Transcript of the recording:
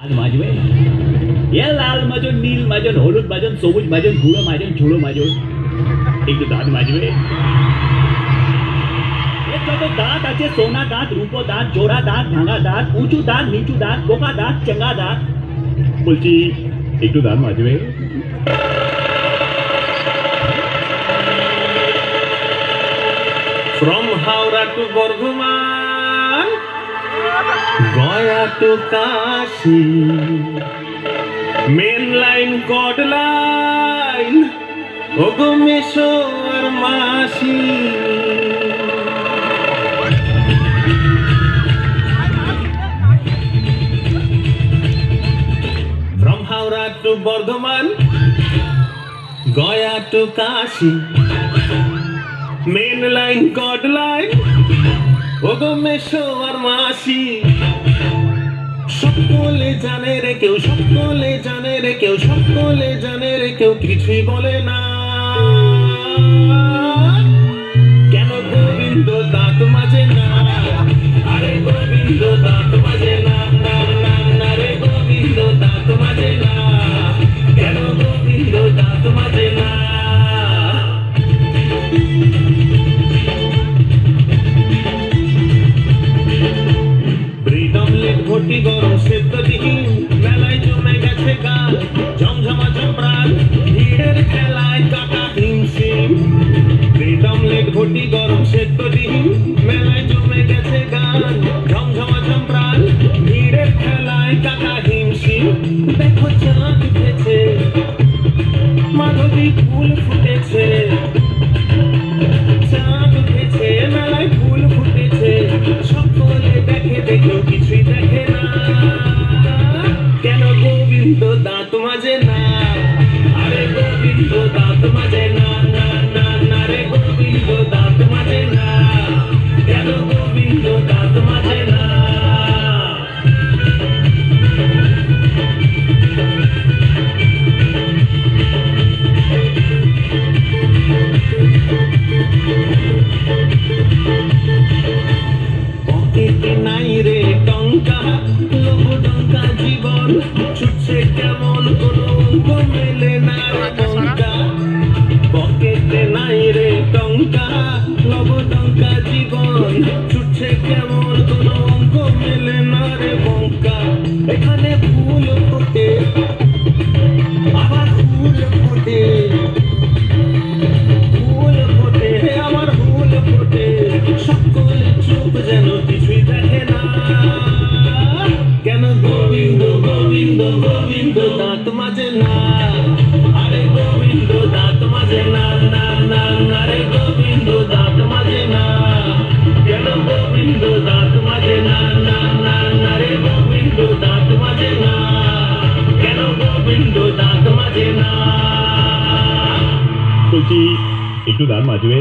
আর মাজবে এ লাল মাজন নীল মাজন হলুদ মাজন সবুজ মাজন গুঁড়ো মাজন ঝুড়ো মাজন একটু দাঁত মাজবে এর যত দাঁত আছে সোনা দাঁত রূপো দাঁত জোড়া দাঁত ভাঙা দাঁত উঁচু দাঁত নিচু দাঁত বোকা দাঁত চেঙ্গা দাঁত বলছি একটু দাঁত মাজবে From Howrah to Bardhaman, Gaya to Kashi, main line, God line, ওগো মেশো আর মাসি From Howrah to Bardhaman, Gaya to Kashi, main line code line ওগো মেশো আর মাসি সকলে জানে রে কেউ, সকলে জানে রে কেউ, সকলে জানে রে কেউ, কিছুই বলে না। ঘটি গরম মেলায় জমে গেছে ভিড়ের খেলায় হিমশিম। দেখো চাঁদ উঠেছে, মাধবী ফুল ফুটেছে। চাঁদ উঠেছে, মেলায় ফুল ফুটেছে। সকলে দেখে দেখেও কিছুই দেখে না। কেন গোবিন্দ দাঁত মাজে না? আরে গোবিন্দ দাঁত না না। জীবন গোবিন্দ দাঁত মাজে না আরে গোবিন্দ দাঁত মাজে না না না না রে গোবিন্দ দাঁত মাজে না কেন গোবিন্দ দাঁত মাজে না না না না রে গোবিন্দ দাঁত বলছি একটু দাঁত মাজবে